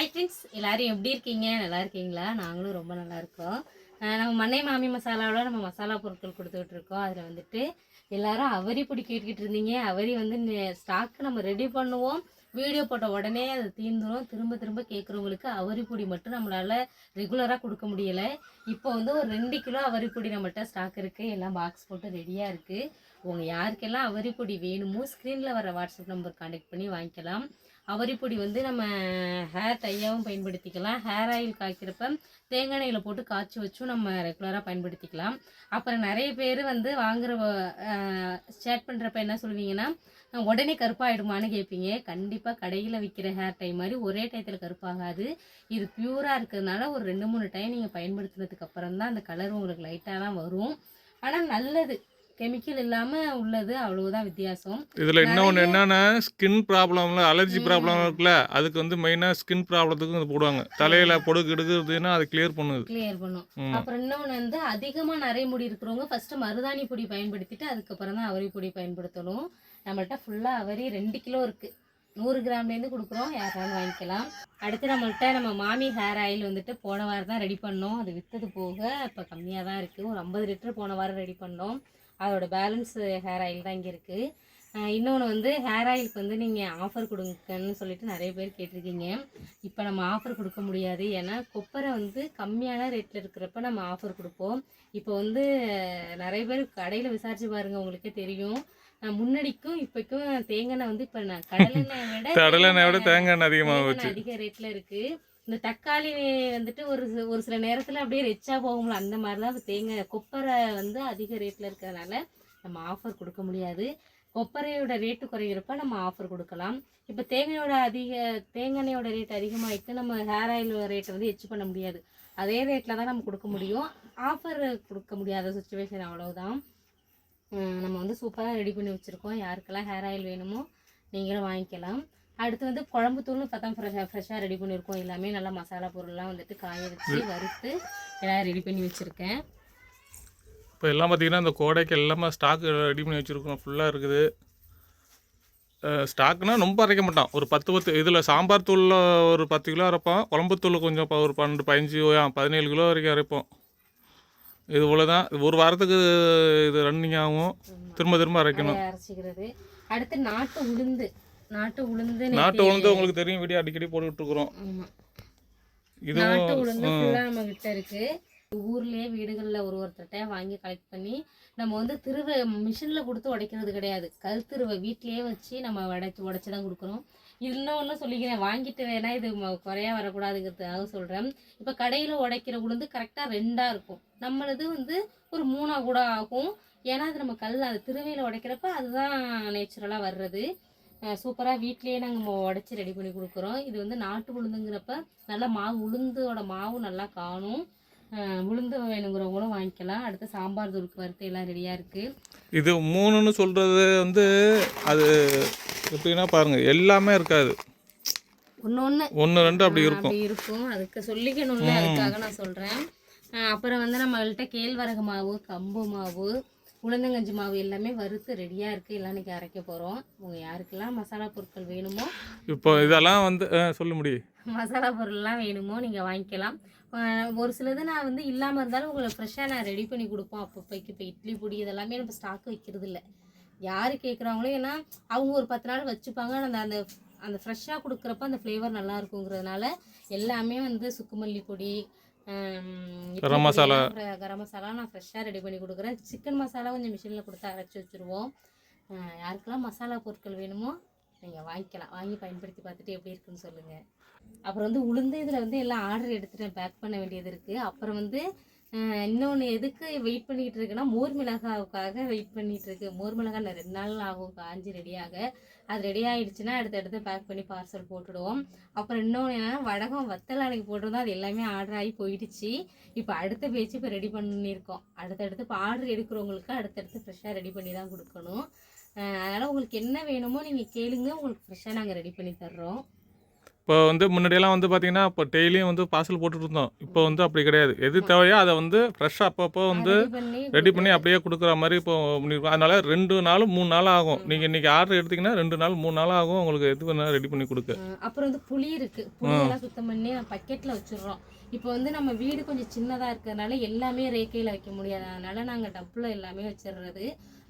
Hi friends எல்லோரும் எப்படி இருக்கீங்க? நல்லா இருக்கீங்களா? நாங்களும் ரொம்ப நல்லா இருக்கோம். நம்ம மண்ணை மாமி மசாலாவோட நம்ம மசாலா பொருட்கள் கொடுத்துட்ருக்கோம் அதில் வந்துட்டு எல்லாரும் அவரி பிடி கேட்டுக்கிட்டு இருந்தீங்க. அவரி வந்து ஸ்டாக்கு நம்ம ரெடி பண்ணுவோம். வீடியோ போட்ட உடனே அது தீர்ந்துரும் திரும்ப திரும்ப கேட்குறவங்களுக்கு அவரி பொடி மட்டும் நம்மளால் ரெகுலராக கொடுக்க முடியலை. இப்போ வந்து ஒரு ரெண்டு கிலோ அவரி பொடி நம்மகிட்ட ஸ்டாக் இருக்குது எல்லாம் பாக்ஸ் போட்டு ரெடியாக இருக்குது உங்கள் யாருக்கெல்லாம் அவரி பொடி வேணுமோ ஸ்க்ரீனில் வர வாட்ஸ்அப் நம்பர் கான்டெக்ட் பண்ணி வாங்கிக்கலாம். அவரிப்பொடி வந்து நம்ம ஹேர் டையாகவும் பயன்படுத்திக்கலாம். ஹேர் ஆயில் காய்க்கிறப்ப தேங்காய் எண்ணெயில் போட்டு காய்ச்சி வச்சும் நம்ம ரெகுலராக பயன்படுத்திக்கலாம். அப்புறம் நிறைய பேர் வந்து வாங்குற ஸ்டார்ட் பண்ணுறப்ப என்ன சொல்லுவீங்கன்னா உடனே கருப்பாயிடுமான்னு கேட்பீங்க. கண்டிப்பாக கடையில் விற்கிற ஹேர் டை மாதிரி ஒரே டயத்தில் கருப்பாகாது. இது பியூராக இருக்கிறதுனால ஒரு ரெண்டு மூணு டைம் நீங்கள் பயன்படுத்தினதுக்கு அப்புறம் தான் அந்த கலர் உங்களுக்கு லைட்டாக தான் வரும். ஆனால் நல்லது. கெமிக்கல் இல்லாமல் உள்ளது அவ்வளவுதான் வித்தியாசம். இதில் இன்னொன்று என்னன்னா ஸ்கின் ப்ராப்ளம்ல அலர்ஜி ப்ராப்ளம் இருக்குல்ல அதுக்கு வந்து மெயினாக ஸ்கின் ப்ராப்ளத்துக்கு இது போடுவாங்க. தலையில் பொடுகு எடுக்கிறதுன்னா அது கிளியர் பண்ணுது. கிளியர் பண்ணும். அப்புறம் இன்னொன்று வந்து அதிகமாக நிறைய முடி இருக்கிறவங்க ஃபர்ஸ்ட் மருதாணி பொடி பயன்படுத்திட்டு அதுக்கப்புறம் தான் அவரி பொடி பயன்படுத்தணும். நம்மள்ட்ட ஃபுல்லாக அவரி ரெண்டு கிலோ இருக்குது நூறு கிராம்லேருந்து கொடுக்குறோம். யாராலும் வாங்கிக்கலாம். அடுத்து நம்மள்ட்ட நம்ம மாமி ஹேர் ஆயில் வந்துட்டு போன வாரம் தான் ரெடி பண்ணோம். அது விற்றது போக இப்போ கம்மியாக தான் இருக்குது ஒரு ஐம்பது லிட்டர் போன வாரம் ரெடி பண்ணோம். அதோட பேலன்ஸ் ஹேர் ஆயில் தான் இங்கே இருக்குது இன்னொன்று வந்து ஹேர் ஆயிலுக்கு வந்து நீங்கள் ஆஃபர் கொடுங்கன்னு சொல்லிட்டு நிறைய பேர் கேட்டிருக்கீங்க. இப்போ நம்ம ஆஃபர் கொடுக்க முடியாது. ஏன்னா கொப்பரை வந்து கம்மியான ரேட்டில் இருக்கிறப்ப நம்ம ஆஃபர் கொடுப்போம். இப்போ வந்து நிறைய பேர் கடையில் விசாரிச்சு பாருங்க உங்களுக்கே தெரியும். முன்னாடிக்கும் இப்போக்கும் தேங்காய் வந்து இப்போ நான் கடலெண்ணெய் விட கடலெண்ணெய் விட தேங்காய் அதிகமாக அதிக ரேட்டில் இருக்குது இந்த தக்காளி வந்துட்டு ஒரு ஒரு சில நேரத்தில் அப்படியே ரெச்சா போகும்ல அந்த மாதிரி தான் தேங்காய் கொப்பரை வந்து அதிக ரேட்டில் இருக்கிறதுனால நம்ம ஆஃபர் கொடுக்க முடியாது. கொப்பரையோட ரேட்டு குறையிறப்ப நம்ம ஆஃபர் கொடுக்கலாம். இப்போ தேங்காயோட அதிக தேங்காய் ரேட் அதிகமாகிட்டு நம்ம ஹேர் ஆயில் ரேட்டை வந்து எச்சு பண்ண முடியாது. அதே ரேட்டில் தான் நம்ம கொடுக்க முடியும். ஆஃபர் கொடுக்க முடியாத சுச்சுவேஷன் அவ்வளோதான் நம்ம வந்து சூப்பராக ரெடி பண்ணி வச்சுருக்கோம். யாருக்கெல்லாம் ஹேர் ஆயில் வேணுமோ நீங்களும் வாங்கிக்கலாம். அடுத்து வந்து குழம்பு தூள்னு பார்த்தா ஃப்ரெஷ்ஷாக ஃப்ரெஷ்ஷாக ரெடி பண்ணியிருக்கோம் எல்லாமே நல்லா மசாலா பொருள்லாம் வந்துட்டு காய வச்சு வறுத்து எல்லாம் ரெடி பண்ணி வச்சுருக்கேன். இப்போ எல்லாம் பார்த்தீங்கன்னா இந்த கோடைக்கு எல்லாமே ஸ்டாக் ரெடி பண்ணி வச்சுருக்கோம். ஃபுல்லாக இருக்குது. ஸ்டாக்னா ரொம்ப அரைக்க மாட்டான். ஒரு பத்து பத்து இதில் சாம்பார் தூளில் ஒரு பத்து கிலோ அரைப்போம் குழம்பு தூள் கொஞ்சம் ஒரு பன்னெண்டு பதினஞ்சு பதினேழு கிலோ வரைக்கும் அரைப்போம். இது போல தான் ஒரு வாரத்துக்கு இது ரன்னிங் ஆகும் திரும்ப திரும்ப அரைக்கணும். அடுத்து நாட்டு உளுந்து. நாட்டு உளுந்து நாட்டு உளுந்து உங்களுக்கு தெரியும் வீடியோ அடிக்கடி போட்டுக்கிட்டு இருக்கிறோம் நாட்டு உளுந்து ஃபுல்லாக நம்ம கிட்ட இருக்கு. ஊர்லயே வீடுகளில் ஒரு ஒருத்தர்கிட்ட வாங்கி கலெக்ட் பண்ணி நம்ம வந்து திருவ மிஷினில் கொடுத்து உடைக்கிறது கிடையாது. கருத்துருவை வீட்லயே வச்சு நம்ம உடைச்சி உடைச்சி தான் கொடுக்குறோம் இன்னொன்று சொல்லிக்கிறேன் வாங்கிட்டு வேணா இது குறையா வரக்கூடாதுங்கிறதுக்காக சொல்கிறேன் இப்போ கடையில் உடைக்கிற உளுந்து கரெக்டாக ரெண்டாக இருக்கும். நம்மளது வந்து ஒரு மூணாக கூட ஆகும். ஏன்னா அது நம்ம கல் அது திருவையில் உடைக்கிறப்ப அதுதான் நேச்சுரலாக வர்றது. சூப்பராக வீட்லேயே நாங்கள் உடச்சி ரெடி பண்ணி கொடுக்குறோம். இது வந்து நாட்டு உளுந்துங்கிறப்ப நல்லா மாவு உளுந்தோட மாவு நல்லா காணும். உளுந்து வேணுங்கிறவங்களும் வாங்கிக்கலாம். அடுத்து சாம்பார் தூளுக்கு வறுத்து எல்லாம் ரெடியாக இருக்குது இது மூணுன்னு சொல்கிறது வந்து அது எப்படின்னா பாருங்கள் எல்லாமே இருக்காது. ஒன்று ஒன்று ஒன்று ரெண்டு அப்படி இருக்கும். இருக்கும். அதுக்கு சொல்லிக்கணும்ல அதுக்காக நான் சொல்கிறேன் அப்புறம் வந்து நம்மள்ட்ட கேழ்வரகு மாவு கம்பு மாவு உளுந்தங்கஞ்சி மாவு எல்லாமே வறுத்து ரெடியாக இருக்குது எல்லாம் இன்னைக்கு அரைக்க போகிறோம் உங்கள் யாருக்கெல்லாம் மசாலா பொருட்கள் வேணுமோ? இப்போ இதெல்லாம் வந்து சொல்ல முடியும் மசாலா பொருள்லாம் வேணுமோ நீங்கள் வாங்கிக்கலாம். ஒரு சிலது நான் வந்து இல்லாமல் இருந்தாலும் உங்களை ஃப்ரெஷ்ஷாக நான் ரெடி பண்ணி கொடுப்போம். அப்பப்போக்கு இப்போ இட்லி பொடி இதெல்லாமே நம்ம ஸ்டாக் வைக்கிறது இல்லை. யார் கேட்குறாங்களோ ஏன்னா அவங்க ஒரு பத்து நாள் வச்சுப்பாங்க. அந்த அந்த அந்த ஃப்ரெஷ்ஷாக கொடுக்குறப்ப அந்த ஃப்ளேவர் நல்லா இருக்குங்கிறதுனால எல்லாமே வந்து சுக்குமல்லி பொடி கரம் மசாலா. கரம் மசாலா நான் ஃப்ரெஷ்ஷாக ரெடி பண்ணி கொடுக்குறேன். சிக்கன் மசாலா கொஞ்சம் மிஷினில் கொடுத்து அரைச்சி வச்சுருவோம். யாருக்கெல்லாம் மசாலா பொருட்கள் வேணுமோ நீங்கள் வாங்கிக்கலாம். வாங்கி பயன்படுத்தி பார்த்துட்டு எப்படி இருக்குன்னு சொல்லுங்கள் அப்புறம் வந்து உளுந்து இதில் வந்து எல்லாம் ஆர்டர் எடுத்துட்டு பேக் பண்ண வேண்டியது இருக்குது. அப்புறம் வந்து இன்னொன்று எதுக்கு வெயிட் பண்ணிக்கிட்டு இருக்குன்னா மோர் மிளகாவுக்காக வெயிட் பண்ணிட்டு இருக்கு மோர் மிளகாய் ரெண்டு நாள் ஆகும் காஞ்சி ரெடியாக அது ரெடி ஆயிடுச்சுன்னா அடுத்தடுத்து பேக் பண்ணி பார்சல் போட்டுடுவோம். அப்புறம் இன்னொன்று என்னன்னா வடகம் வத்தல் அன்னைக்கு போட்டிருந்தோம். அது எல்லாமே ஆர்டர் ஆகி போயிடுச்சு. இப்போ அடுத்த பேச்சு இப்போ ரெடி பண்ணியிருக்கோம். அடுத்தடுத்து இப்போ ஆர்டர் எடுக்கிறவங்களுக்கு அடுத்தடுத்து ஃப்ரெஷ்ஷாக ரெடி பண்ணி தான் கொடுக்கணும். அதனால் உங்களுக்கு என்ன வேணுமோ நீங்கள் கேளுங்க. உங்களுக்கு ஃப்ரெஷ்ஷாக நாங்கள் ரெடி பண்ணி தர்றோம். இப்போ வந்து முன்னாடியெல்லாம் வந்து பார்த்தீங்கன்னா இப்போ டெய்லியும் வந்து பார்சல் போட்டுட்டு இருந்தோம் இப்போ வந்து அப்படி கிடையாது. எது தேவையோ அதை வந்து ஃப்ரெஷ்ஷாக அப்பப்போ வந்து ரெடி பண்ணி அப்படியே கொடுக்குற மாதிரி இப்போ அதனால ரெண்டு நாள் மூணு நாள் ஆகும். நீங்கள் இன்றைக்கி ஆர்டர் எடுத்தீங்கன்னா ரெண்டு நாள் மூணு நாள் ஆகும். உங்களுக்கு எது வேணாலும் ரெடி பண்ணி கொடுக்க. அப்புறம் வந்து புளி இருக்கு. புளியெல்லாம் சுத்தம் பண்ணி நம்ம பக்கெட்ல வச்சிடுறோம். இப்போ வந்து நம்ம வீடு கொஞ்சம் சின்னதா இருக்கிறதுனால எல்லாமே ரேக்கையில வைக்க முடியாது அதனால நாங்க டப்புல எல்லாமே வச்சிடுறது.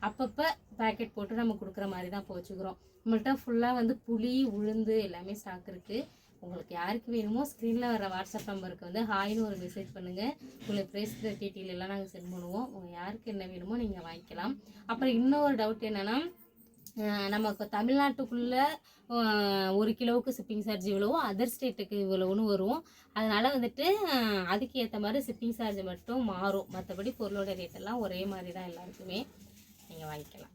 அப்பப்ப பாக்கெட் போட்டு நம்ம கொடுக்குற மாதிரி தான் இப்போ வச்சுக்கிறோம் நம்மள்ட்ட ஃபுல்லாக வந்து புளி உளுந்து எல்லாமே ஸ்டாக் இருக்குது உங்களுக்கு யாருக்கு வேணுமோ ஸ்க்ரீனில் வர வாட்ஸ்அப் நம்பருக்கு வந்து ஹாய்னு ஒரு மெசேஜ் பண்ணுங்கள் உங்களுக்கு ப்ரைஸ் டீட்டெயில் எல்லாம் நாங்கள் சென்ட் பண்ணுவோம். உங்கள் யாருக்கு என்ன வேணுமோ நீங்கள் வாங்கிக்கலாம். அப்புறம் இன்னொரு டவுட் என்னென்னா நமக்கு தமிழ்நாட்டுக்குள்ளே ஒரு கிலோவுக்கு சிப்பிங் சார்ஜ் இவ்வளவோ அதர் ஸ்டேட்டுக்கு இவ்வளவுன்னு வரும். அதனால வந்துட்டு அதுக்கு ஏற்ற மாதிரி ஷிப்பிங் சார்ஜ் மட்டும் மாறும். மற்றபடி பொருளோட ரேட் எல்லாம் ஒரே மாதிரி தான் எல்லாருக்குமே நீங்கள் வாங்கிக்கலாம்.